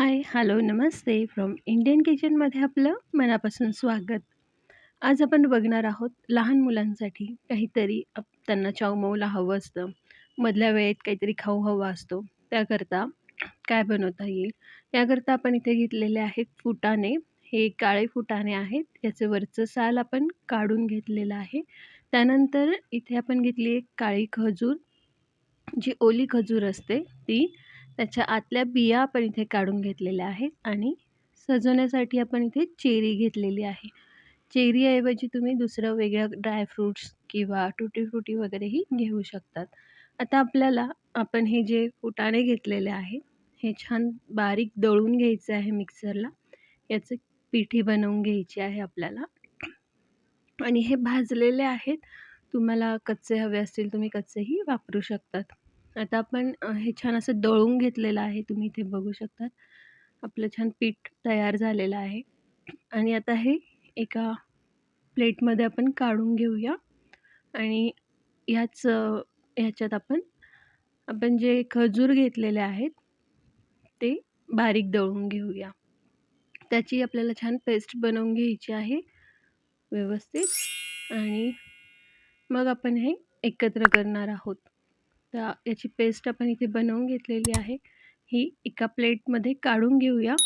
हाय, hello, नमस्ते from Indian किचनमध्ये आपलं मनापासून स्वागत. आज आपण बघणार आहोत लहान मुलांसाठी काहीतरी त्यांना चावमऊला हवं असतं. मधल्या वेळेत काहीतरी खाऊ हवा असतो. त्याकरता काय बनवता येईल? याकरता आपण इथे घेतलेले आहेत फुटाणे. हे काळे फुटाणे आहेत. याचं वरचं साल आपण काढून घेतलेलं आहे. त्यानंतर इथे आपण घेतली एक काळी खजूर, जी ओली खजूर असते ती. त्याच्या आतल्या बिया आपण इथे काढून घेतलेल्या आहेत आणि सजवण्यासाठी आपण इथे चेरी घेतलेली आहे. चेरीऐवजी तुम्ही दुसरं वेगळं ड्रायफ्रूट्स किंवा टुटी फ्रुटी वगैरेही घेऊ शकतात. आता आपल्याला आपण हे जे फुटाणे घेतलेले आहे हे छान बारीक दळून घ्यायचं आहे मिक्सरला. याचं पिठी बनवून घ्यायची आहे आपल्याला आणि हे भाजलेले आहेत. तुम्हाला कच्चे हवे असतील तुम्ही कच्चेही वापरू शकतात. आता आपण हे छान असं दळून घेतलेलं आहे. तुम्ही इथे बघू शकता. आपलं छान पीठ तयार झालेलं आहे आणि आता हे एका प्लेटमध्ये आपण काढून घेऊया आणि ह्याच ह्याच्यात आपण आपण जे खजूर घेतलेले आहेत ते बारीक दळून घेऊया. त्याची आपल्याला छान पेस्ट बनवून घ्यायची आहे व्यवस्थित आणि मग आपण हे एकत्र करणार आहोत. तर याची पेस्ट आपण इथे बनवून घेतलेली आहे. ही एका प्लेटमध्ये काढून घेऊया.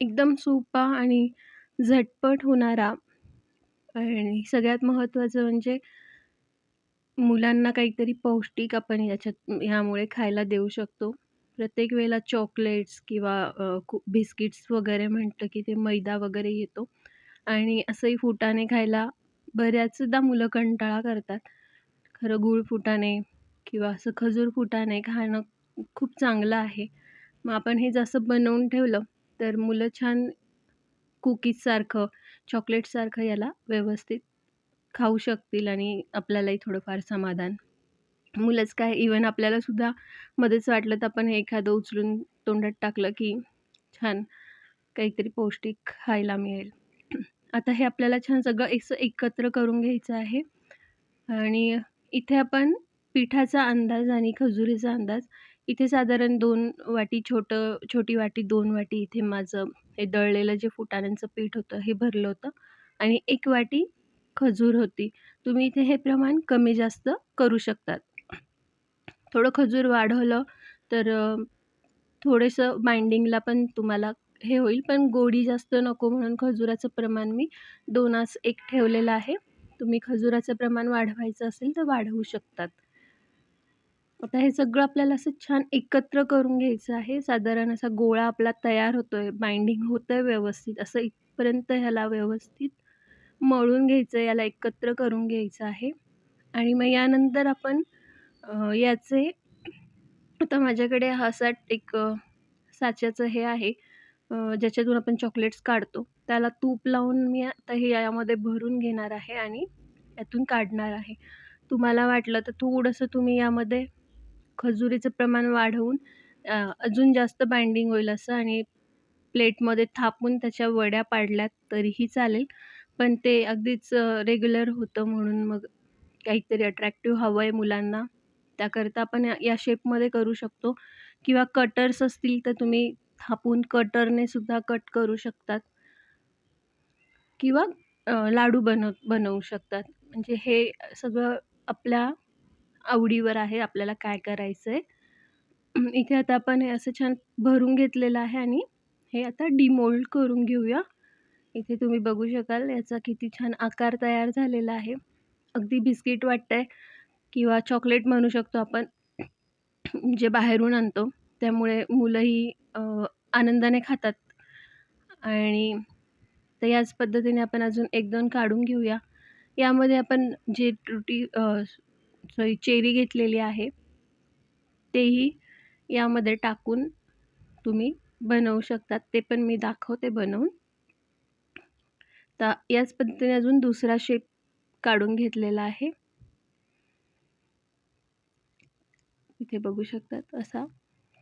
एकदम सोपा आणि झटपट होणारा आणि सगळ्यात महत्त्वाचं म्हणजे मुलांना काहीतरी पौष्टिक आपण याच्यात ह्यामुळे खायला देऊ शकतो. प्रत्येक वेळेला चॉकलेट्स किंवा बिस्किट्स वगैरे म्हटलं की ते मैदा वगैरे येतो आणि असंही फुटाणे खायला बऱ्याचदा मुलं कंटाळा करतात. खरं गूळ फुटाणे किंवा असं खजूर फुटाणे खाणं खूप चांगलं आहे. मग आपण हे जसं बनवून ठेवलं तर मुलं छान कुकीजसारखं, चॉकलेटसारखं याला व्यवस्थित खाऊ शकतील आणि आपल्यालाही थोडंफार समाधान. मुलंच काय इव्हन आपल्यालासुद्धा मध्येच वाटलं तर आपण हे एखादं उचलून तोंडात टाकलं की छान काहीतरी पौष्टिक खायला मिळेल. आता हे आपल्याला छान सगळं असं एकत्र करून घ्यायचं आहे आणि इथे आपण पिठाचा अंदाज आणि खजुरीचा अंदाज इथे साधारण दोन वाटी छोटं छोटी वाटी दोन वाटी इथे माझं हे दळलेलं जे फुटाण्यांचं पीठ होतं हे भरलं होतं आणि एक वाटी खजूर होती. तुम्ही इथे हे प्रमाण कमी जास्त करू शकतात. थोडं खजूर वाढवलं तर थोडंसं बाइंडिंगला पण तुम्हाला हे होईल, पण गोडी जास्त नको म्हणून खजुराचं प्रमाण मी दोनास एक ठेवलेलं आहे. तुम्ही खजुराचं प्रमाण वाढवायचं असेल तर वाढवू शकतात. आता हे सगळं आपल्याला असं छान एकत्र करून घ्यायचं आहे. साधारण असा गोळा आपला तयार होतो आहे बाइंडिंग होतं आहे व्यवस्थित असं इथपर्यंत ह्याला व्यवस्थित मळून घ्यायचं आहे याला एकत्र करून घ्यायचं आहे आणि मग यानंतर आपण याचे आता माझ्याकडे हा असा एक साच्याचं हे आहे ज्याच्यातून आपण चॉकलेट्स काढतो. त्याला तूप लावून मी आता हे यामध्ये भरून घेणार आहे आणि यातून काढणार आहे. तुम्हाला वाटलं तर थोडंसं तुम्ही यामध्ये खजुरीचं प्रमाण वाढवून अजून जास्त बाइंडिंग होईल असं आणि प्लेटमध्ये थापून त्याच्या वड्या पाडल्यात तरीही चालेल. पण ते अगदीच रेग्युलर होतं म्हणून मग काहीतरी अट्रॅक्टिव्ह हवं आहे मुलांना. त्याकरता आपण या शेपमध्ये करू शकतो किंवा कटर्स असतील तर तुम्ही थापून कटरने सुद्धा कट करू शकतात. किंवा लाडू बनव बनवू शकतात. म्हणजे हे सगळं आपल्या आवडीवर आहे आपल्याला काय करायचं आहे. इथे आता आपण हे असं छान भरून घेतलेलं आहे आणि हे आता डिमोल्ड करून घेऊया. इथे तुम्ही बघू शकाल याचा किती छान आकार तयार झालेला आहे. अगदी बिस्किट वाटतंय किंवा चॉकलेट म्हणू शकतो आपण. जे बाहेरून आणतो त्यामुळे मुलंही आनंदाने खातात आणि तर याच पद्धतीने आपण अजून एक दोन काढून घेऊया. यामध्ये आपण जे त्रुटी सॉरी चेरी घेतलेली आहे तेही यामध्ये टाकून तुम्ही बनवू शकतात. ते पण मी दाखवते बनवून. तर याच पद्धतीने अजून दुसरा शेप काढून घेतलेला आहे. इथे बघू शकतात असा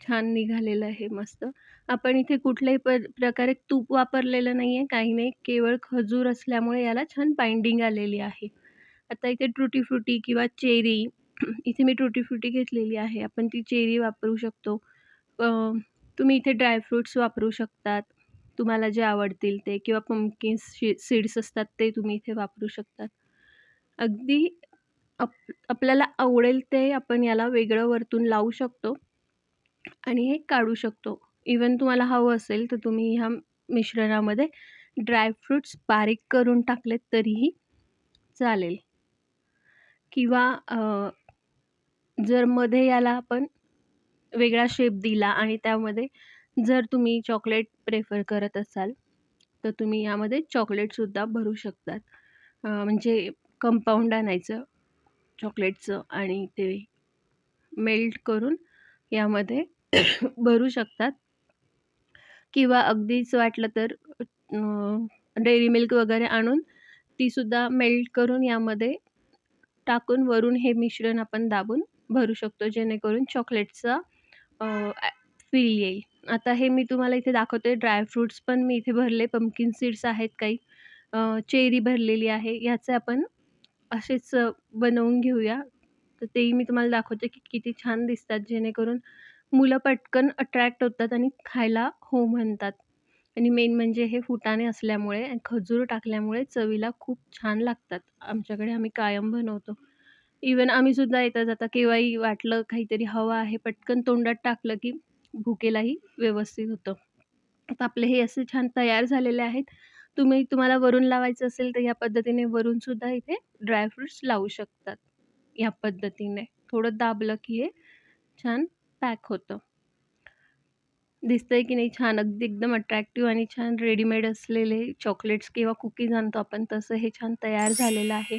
छान निघालेलं आहे मस्त. आपण इथे कुठल्याही प प्रकारे तूप वापरलेलं नाही आहे, काही नाही. केवळ खजूर असल्यामुळे याला छान बाइंडिंग आलेली आहे. आता इथे टुटी फ्रुटी किंवा चेरी इथे मी टुटी फ्रुटी घेतलेली आहे. आपण ती चेरी वापरू शकतो. तुम्ही इथे ड्रायफ्रुट्स वापरू शकतात तुम्हाला जे आवडतील ते किंवा पंपकिन शि सीड्स असतात ते तुम्ही इथे वापरू शकतात अगदी आप आपल्याला आवडेल ते आपण याला वेगळं वरतून लावू शकतो आणि हे काढू शकतो. इवन तुम्हाला हवं असेल तर तुम्ही ह्या मिश्रणामध्ये ड्रायफ्रूट्स बारीक करून टाकलेत तरीही चालेल. किंवा जर मध्ये याला आपण वेगळा शेप दिला आणि त्यामध्ये जर तुम्ही चॉकलेट प्रेफर करत असाल तर तुम्ही यामध्ये चॉकलेटसुद्धा भरू शकतात. म्हणजे कंपाऊंड आणायचं चॉकलेटचं आणि ते मेल्ट करून यामध्ये भरू शकतात. किंवा अगदीच वाटलं तर डेअरी मिल्क वगैरे आणून तीसुद्धा मेल्ट करून यामध्ये टाकून वरून हे मिश्रण आपण दाबून भरू शकतो जेणेकरून चॉकलेटचा फील येईल. आता हे मी तुम्हाला इथे दाखवते ड्रायफ्रूट्स पण मी इथे भरले पंपकिन सीड्स आहेत काही. चेरी भरलेली आहे ह्याचे आपण असेच बनवून घेऊया. तर तेही मी तुम्हाला दाखवते की किती छान दिसतात जेणेकरून मुलं पटकन अट्रॅक्ट होतात आणि खायला हो म्हणतात. आणि मेन म्हणजे हे फुटाणे असल्यामुळे खजूर टाकल्यामुळे चवीला खूप छान लागतात. आमच्याकडे आम्ही कायम बनवतो. इवन आम्हीसुद्धा येता जाता केव्हाही वाटलं काहीतरी हवं आहे पटकन तोंडात टाकलं की भुकेलाही व्यवस्थित होतं. आता आपले हे असे छान तयार झालेले आहेत. तुम्ही तुम्हाला वरून लावायचं असेल तर या पद्धतीने वरूनसुद्धा इथे ड्रायफ्रुट्स लावू शकतात. या पद्धतीने. थोडं दाबलं की हे छान पॅक होतं. दिसतंय की नाही छान अगदी एकदम अट्रॅक्टिव्ह आणि छान रेडीमेड असलेले चॉकलेट्स किंवा कुकीज आणतो आपण तसं हे छान तयार झालेलं आहे.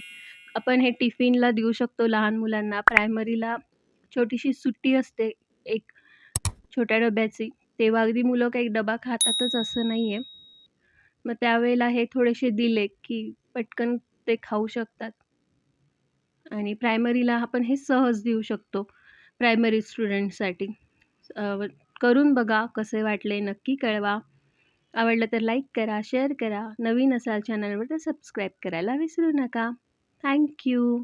आपण हे टिफिनला देऊ शकतो लहान मुलांना. प्रायमरीला छोटीशी सुट्टी असते एक छोट्या डब्याची. तेव्हा अगदी मुलं काही डबा खातातच असं नाही आहे मग त्यावेळेला हे थोडेसे दिले की पटकन ते खाऊ शकतात. आणि प्रायमरीला आपण हे सहज देऊ शकतो. प्रायमरी स्टुडंटसाठी करून बघा कसे वाटले नक्की कळवा. आवडलं तर लाईक करा शेअर करा. नवीन असाल चॅनलवर तर सबस्क्राईब करायला विसरू नका. थँक्यू